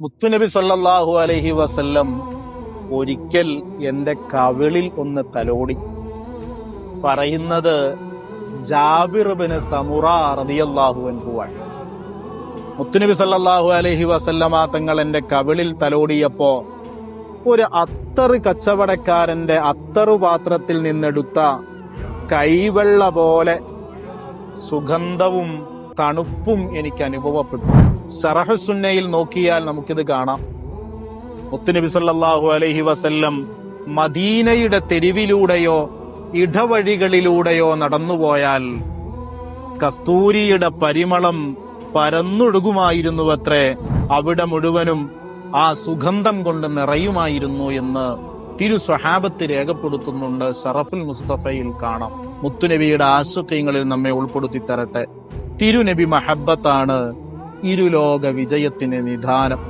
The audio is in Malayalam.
മുത്തുനബി സല്ലാഹു അലഹി വസല്ലം ഒരിക്കൽ എന്റെ കവിളിൽ ഒന്ന് തലോടി. പറയുന്നത് ജാബിർബിന് സമുറ മുത്തുനബി സല്ലാഹു അലഹി വസല്ലമ തങ്ങൾ എന്റെ കവിളിൽ തലോടിയപ്പോ ഒരു അത്തറ് കച്ചവടക്കാരന്റെ അത്തറു പാത്രത്തിൽ നിന്നെടുത്ത കൈവെള്ള പോലെ സുഗന്ധവും തണുപ്പും എനിക്ക് അനുഭവപ്പെട്ടു. സറഹസുന്നയിൽ നോക്കിയാൽ നമുക്കിത് കാണാം. മുത്തുനബി സല്ലാഹു അലൈഹി വസല്ലം മദീനയുടെ തെരുവിലൂടെയോ ഇടവഴികളിലൂടെയോ നടന്നുപോയാൽ കസ്തൂരിയുടെ പരിമളം പരന്നൊഴുകുമായിരുന്നുവത്രേ. അവിടെ മുഴുവനും ആ സുഗന്ധം കൊണ്ട് നിറയുമായിരുന്നു എന്ന് തിരു സ്വഹാബത്ത് രേഖപ്പെടുത്തുന്നുണ്ട്. സറഫുൽ മുസ്തഫയിൽ കാണാം. മുത്തുനബിയുടെ ആശുക്യങ്ങളിൽ നമ്മെ ഉൾപ്പെടുത്തി തരട്ടെ തിരുനബി മഹബത്താണ് ഇരുലോക വിജയത്തിന് നിധാനം.